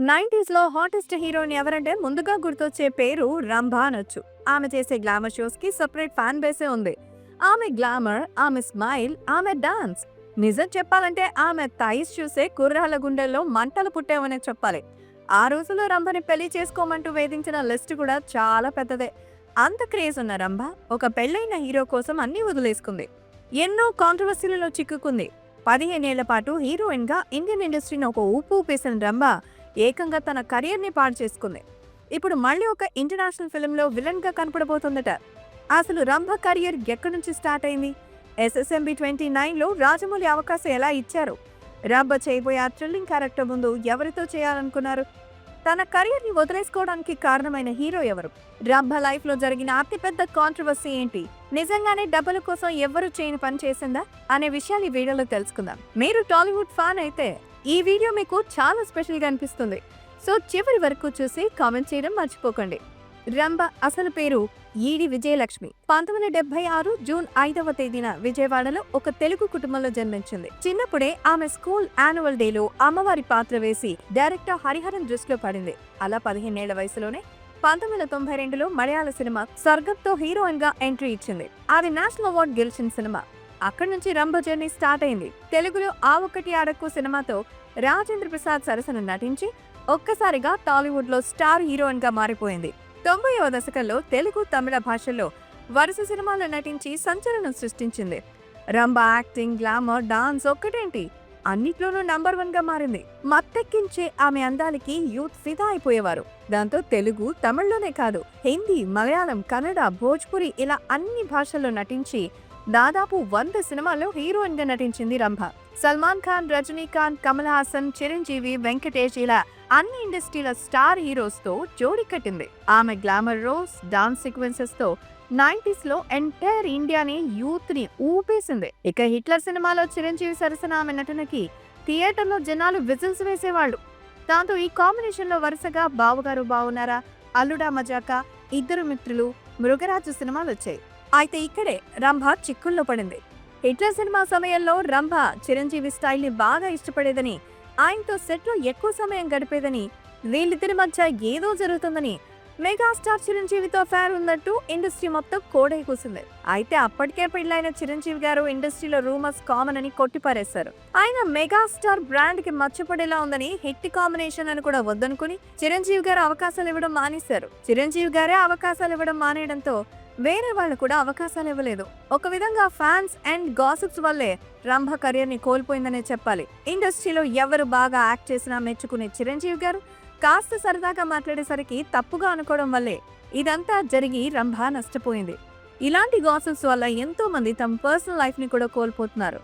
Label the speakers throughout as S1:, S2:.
S1: నైంటీస్లో hottest heroine ఎవరంటే ముందుగా గుర్తొచ్చే పేరు రంభా అనొచ్చు. ఆమె చేసే గ్లామర్ షోస్కి సపరేట్ సెపరేట్ ఫ్యాన్ బేసే ఉంది. ఆమె గ్లామర్ ఆమె స్మైల్ ఆమె డాన్స్. నిజం చెప్పాలంటే ఆమె థైస్ చూసే కుర్రాల గుండెల్లో మంటలు పుట్టేవనే చెప్పాలి. ఆ రోజుల్లో రంభని పెళ్ళి చేసుకోమంటూ వేధించిన లిస్ట్ కూడా చాలా పెద్దదే. అంత క్రేజ్ ఉన్న రంభ ఒక పెళ్ళైన హీరో కోసం అన్ని వదిలేసుకుంది. ఎన్నో కాంట్రవర్సీలలో చిక్కుకుంది. పదిహేనేళ్ళ పాటు హీరోయిన్గా ఇండియన్ ఇండస్ట్రీని ఒక ఊపు ఊపేసిన రంభ ఏకంగా తన కెరియర్ని పాడు చేసుకుంది. ఇప్పుడు మళ్ళీ ఒక ఇంటర్నేషనల్ ఫిల్మ్లో విలన్గా కనపడబోతుందట. అసలు రంభ కెరియర్ ఎక్కడి నుంచి స్టార్ట్ అయింది? ఎస్ఎస్ఎంబి ట్వంటీ నైన్లో రాజమౌళి అవకాశం ఎలా ఇచ్చారు? రంభ చేయబోయే ఆ థ్రిల్లింగ్ క్యారెక్టర్ ముందు ఎవరితో చేయాలనుకున్నారు? తన కెరియర్ని వదిలేసుకోవడానికి కారణమైన హీరో ఎవరు? రంభ లైఫ్లో జరిగిన అతిపెద్ద కాంట్రవర్సీ ఏంటి? నిజంగానే డబ్బుల కోసం ఎవరు చేయని పని చేసిందా? అనే విషయాలు ఈ వీడియోలో తెలుసుకుందాం. మీరు టాలీవుడ్ ఫ్యాన్ అయితే ఈ వీడియో మీకు చాలా స్పెషల్గా అనిపిస్తుంది. సో చివరి వరకు చూసి కామెంట్ చేయడం మర్చిపోకండి. రంభ అసలు పేరు ఈడి విజయలక్ష్మి. పంతొమ్మిది డెబ్బై ఆరు జూన్ ఐదవ తేదీన విజయవాడలో ఒక తెలుగు కుటుంబంలో జన్మించింది. చిన్నప్పుడే ఆమె స్కూల్ యాన్యువల్ డేలో అమ్మవారి పాత్ర వేసి డైరెక్టర్ హరిహరన్ దృష్టిలో పడింది. అలా పదిహేనేళ్ళ వయసులోనే పంతొమ్మిది వందల తొంభై రెండులో మలయాళ సినిమా స్వర్గంతో హీరోయిన్గా ఎంట్రీ ఇచ్చింది. అది నేషనల్ అవార్డు గెలిచిన సినిమా. అక్కడి నుంచి రంభ జర్నీ స్టార్ట్ అయింది. తెలుగులో ఆ ఒక్కటి ఆడక్కు సినిమాతో రాజేంద్ర ప్రసాద్ సరసన నటించి ఒక్కసారిగా టాలీవుడ్లో స్టార్ హీరోయిన్గా మారిపోయింది. తొంభైవ దశకంలో తెలుగు తమిళ భాషల్లో వరుస సినిమాల్లో నటించి సంచలనం సృష్టించింది. రంభ యాక్టింగ్ గ్లామర్ డాన్స్ ఒక్కటేంటి? అన్నిట్లోనూ నంబర్ వన్గా మారింది. మత్తెక్కించే ఆమె అందాలకి యూత్ ఫిదా అయిపోయేవారు. దాంతో తెలుగు తమిళ్ళోనే కాదు హిందీ మలయాళం కన్నడ భోజ్పురి ఇలా అన్ని భాషల్లో నటించి దాదాపు వంద సినిమాల్లో హీరోయిన్గా నటించింది రంభ. సల్మాన్ ఖాన్ రజనీకాంత్ కమల్ హాసన్ చిరంజీవి వెంకటేష్ ఇలా అన్ని ఇండస్ట్రీల స్టార్ హీరోస్తో జోడి కట్టింది. ఆమె గ్లామర్ రోల్స్ డాన్స్ సీక్వెన్సెస్తో నైన్టీస్లో ఎంటైర్ ఇండియాని యూత్ని ఊపేసింది. ఇక హిట్లర్ సినిమాలో చిరంజీవి సరసన ఆమె నటనకి థియేటర్లో జనాలు విజిల్స్ వేసేవాళ్ళు. దాంతో ఈ కాంబినేషన్లో వరుసగా బావగారు బావున్నారా అల్లుడా మజాకా ఇద్దరు మిత్రులు మృగరాజు సినిమాలు వచ్చాయి అయితే ఇక్కడే రంభ చిక్కుల్లో పడింది. హిట్లర్ సినిమా సమయంలో రంభ చిరంజీవి స్టైల్ని బాగా ఇష్టపడేదని ఆయనతో సెట్లో ఎక్కువ సమయం గడిపేదని వీళ్ళిద్దరి మధ్య ఏదో జరుగుతుందని మెగాస్టార్ చిరంజీవితో ఫేర్ ఉన్నట్టు ఇండస్ట్రీ మొత్తం కోడై కూసింది. అయితే అప్పటికే పెళ్ళైన చిరంజీవి గారు ఇండస్ట్రీలో రూమర్స్ కామన్ అని కొట్టిపారేశారు. ఆయన మెగాస్టార్ బ్రాండ్కి మచ్చపడేలా ఉందని హిట్ కాంబినేషన్ అని కూడా వద్దనుకుని చిరంజీవి గారు అవకాశాలు ఇవ్వడం మానేశారు. చిరంజీవి గారే అవకాశాలు ఇవ్వడం మానేయడంతో వేరే వాళ్ళు కూడా అవకాశాలు ఇవ్వలేదు. ఒక విధంగా ఫ్యాన్స్ అండ్ గాసిప్స్ వల్లే రంభ కెరియర్ని కోల్పోయిందనే చెప్పాలి. ఇండస్ట్రీలో ఎవరు బాగా యాక్ట్ చేసినా మెచ్చుకునే చిరంజీవి గారు కాస్త సరదాగా మాట్లాడేసరికి తప్పుగా అనుకోవడం వల్లే ఇదంతా జరిగి రంభ నష్టపోయింది. ఇలాంటి గాసిప్స్ వల్ల ఎంతో మంది తమ పర్సనల్ లైఫ్ని కూడా కోల్పోతున్నారు.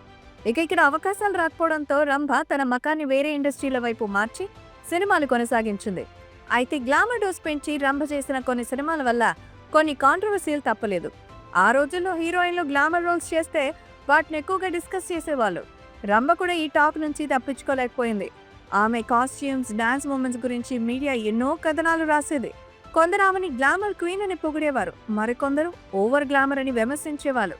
S1: ఇక ఇక్కడ అవకాశాలు రాకపోవడంతో రంభ తన మకాన్ని వేరే ఇండస్ట్రీల వైపు మార్చి సినిమాలు కొనసాగించింది. అయితే గ్లామర్ డోస్ పెంచి రంభ చేసిన కొన్ని సినిమాల వల్ల కొన్ని కాంట్రవర్సీలు తప్పలేదు. ఆ రోజుల్లో హీరోయిన్లు గ్లామర్ రోల్స్ చేస్తే వాటిని ఎక్కువగా డిస్కస్ చేసేవాళ్ళు. రంభ కూడా ఈ టాక్ నుంచి తప్పించుకోలేకపోయింది. ఆమె కాస్ట్యూమ్స్ డాన్స్ మూమెంట్స్ గురించి మీడియా ఎన్నో కథనాలు రాసేది. కొందరు ఆమెని గ్లామర్ క్వీన్ అని పొగిడేవారు. మరికొందరు ఓవర్ గ్లామర్ అని విమర్శించేవాళ్ళు.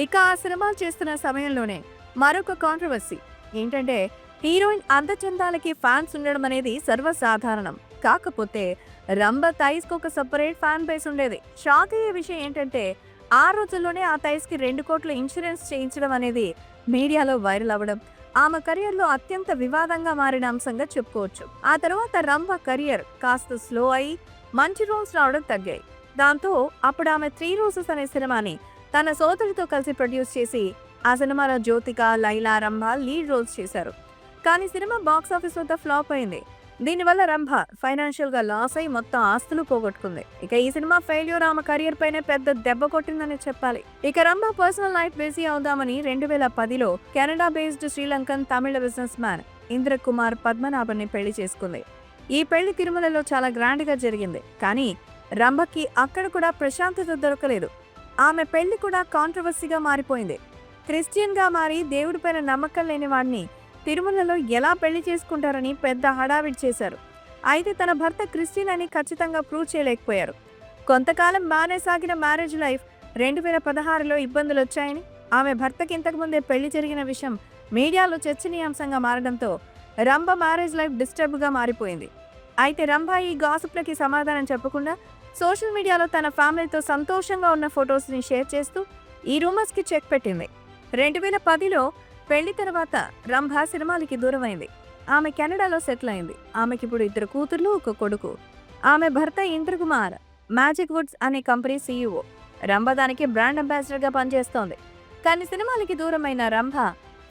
S1: ఇక ఆ సినిమాలు చేస్తున్న సమయంలోనే మరొక కాంట్రవర్సీ ఏంటంటే హీరోయిన్ అందచందాలకి ఫ్యాన్స్ ఉండడం అనేది సర్వసాధారణం. కాకపోతే రంభ థైస్ ఒక సపరేట్ ఫ్యాన్ బేస్ ఉండేది. షాక్ అయ్యే విషయం ఏంటంటే ఆ రోజుల్లోనే ఆ థైస్కి రెండు కోట్ల ఇన్సూరెన్స్ చేయించడం అనేది మీడియాలో వైరల్ అవ్వడం. ఆమె కెరియర్లో అత్యంత వివాదంగా మారిన అంశంగా చెప్పుకోవచ్చు. ఆ తర్వాత రంభ కెరియర్ కాస్త స్లో అయి మంచి రోల్స్ రావడం తగ్గాయి. దాంతో అప్పుడు ఆమె త్రీ రోజెస్ అనే సినిమాని తన సోదరితో కలిసి ప్రొడ్యూస్ చేసి ఆ సినిమాలో జ్యోతిక లైలా రంభ లీడ్ రోల్స్ చేశారు. కానీ సినిమా బాక్స్ ఆఫీస్ వద్ద ఫ్లాప్ అయింది. దీనివల్ల రంభ ఫైనాన్షియల్గా లాస్ అయి మొత్తం ఆస్తులు పోగొట్టుకుంది. ఇక ఈ సినిమా ఫెయిల్యూర్ ఆమె కెరియర్ పైనే పెద్ద దెబ్బ కొట్టిందని చెప్పాలి. ఇక రంభ పర్సనల్ లైఫ్ బిజీ అవుదామని రెండు వేల పదిలో Canada based Sri Lankan Tamil businessman Indrakumar పద్మనాభన్ని పెళ్ళి చేసుకుంది. ఈ పెళ్ళి తిరుమలలో చాలా గ్రాండ్గా జరిగింది. కానీ రంభకి అక్కడ కూడా ప్రశాంతత దొరకలేదు. ఆమె పెళ్ళి కూడా కాంట్రవర్సీగా మారిపోయింది. క్రిస్టియన్గా మారి దేవుడిపైన నమ్మకం లేని వాడిని తిరుమలలో ఎలా పెళ్ళి చేసుకుంటారని పెద్ద హడావిడి చేశారు. అయితే తన భర్త క్రిస్టియన్ అని ఖచ్చితంగా ప్రూవ్ చేయలేకపోయారు. కొంతకాలం బాగానే సాగిన మ్యారేజ్ లైఫ్ రెండు వేల పదహారులో ఇబ్బందులు వచ్చాయని ఆమె భర్తకి ఇంతకుముందే పెళ్ళి జరిగిన విషయం మీడియాలో చర్చనీయాంశంగా మారడంతో రంభ మ్యారేజ్ లైఫ్ డిస్టర్బ్గా మారిపోయింది. అయితే రంభ ఈ గాసుప్లకి సమాధానం చెప్పకుండా సోషల్ మీడియాలో తన ఫ్యామిలీతో సంతోషంగా ఉన్న ఫొటోస్ని షేర్ చేస్తూ ఈ రూమర్స్కి చెక్ పెట్టింది. రెండు వేల పదిలో పెళ్ళి తర్వాత రంభ సినిమాలకి దూరమైంది. ఆమె కెనడాలో సెటిల్ అయింది. ఆమెకి ఇప్పుడు ఇద్దరు కూతుర్లు ఒక కొడుకు. ఆమె భర్త ఇంద్రకుమార్ మ్యాజిక్ వుడ్స్ అనే కంపెనీ సీఈఓ రంభ దానికి బ్రాండ్ అంబాసిడర్గా పనిచేస్తోంది. కానీ సినిమాలకి దూరమైన రంభ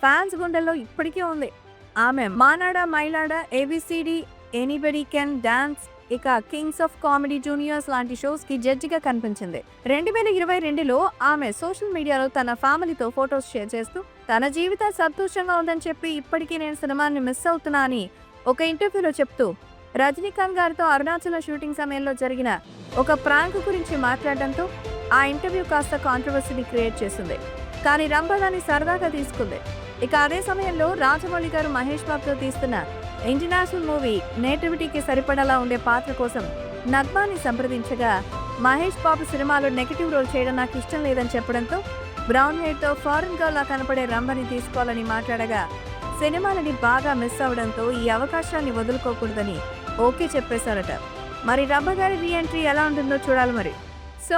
S1: ఫ్యాన్స్ గుండెల్లో ఇప్పటికీ ఉంది. ఆమె Maanada Mayilada ABCD anybody can dance ఇక కింగ్స్ ఆఫ్ కామెడీ జూనియర్స్ లాంటి షోస్కి జడ్జిగా కనిపించింది. రెండు వేల ఇరవై రెండులో ఆమె సోషల్ మీడియాలో తన ఫ్యామిలీతో ఫొటోస్ షేర్ చేస్తూ తన జీవితం సంతోషంగా ఉందని చెప్పి ఇప్పటికీ నేను సినిమాని మిస్ అవుతున్నా అని ఒక ఇంటర్వ్యూలో చెప్తూ రజనీకాంత్ గారితో అరుణాచల షూటింగ్ సమయంలో జరిగిన ఒక ప్రాంక్ గురించి మాట్లాడడంతో ఆ ఇంటర్వ్యూ కాస్త కాంట్రవర్సీని క్రియేట్ చేసింది. కానీ రంభ దాన్ని సరదాగా తీసుకుంది. ఇక అదే సమయంలో రాజమౌళి గారు మహేష్ బాబుతో తీస్తున్న ఇంటర్నేషనల్ మూవీ నేటివిటీకి సరిపడలా ఉండే పాత్ర కోసం నగ్మాని సంప్రదించగా మహేష్ బాబు సినిమాలో నెగిటివ్ రోల్ చేయడం నాకు ఇష్టం లేదని చెప్పడంతో బ్రౌన్ హెయిర్తో ఫారెన్ గర్ల్లా కనపడే రంభని తీసుకోవాలని మాట్లాడగా సినిమాలని బాగా మిస్ అవడంతో ఈ అవకాశాన్ని వదులుకోకూడదని ఓకే చెప్పేశారట. మరి రంభ గారి రీఎంట్రీ ఎలా ఉంటుందో చూడాలి మరి. సో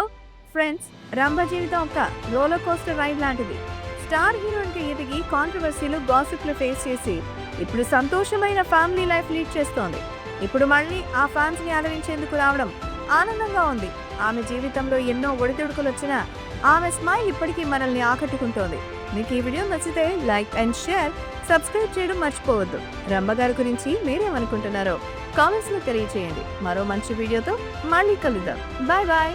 S1: ఫ్రెండ్స్ రంభ జీవితం ఒక రోలర్ కోస్టర్ రైడ్ లాంటిది. స్టార్ హీరోయిన్కి ఎదిగి కాంట్రవర్సీలు గాసిప్లు ఫేస్ చేసి ఇప్పుడు సంతోషమైన ఫ్యామిలీ లైఫ్ లీడ్ చేస్తోంది. ఇప్పుడు మళ్ళీ ఆ ఫ్యాన్స్ని ఆదరించేందుకు రావడం ఆనందంగా ఉంది. ఆమె జీవితంలో ఎన్నో ఒడిదుడుకులు వచ్చినా ఆమె స్మైల్ ఇప్పటికీ మనల్ని ఆకట్టుకుంటోంది. మీకు ఈ వీడియో నచ్చితే లైక్ అండ్ షేర్ సబ్స్క్రైబ్ చేయడం మర్చిపోవద్దు. రంభ గారి గురించి మీరేమనుకుంటున్నారో కామెంట్స్లో తెలియజేయండి మరో మంచి వీడియోతో మళ్ళీ కలుద్దాం. Bye bye.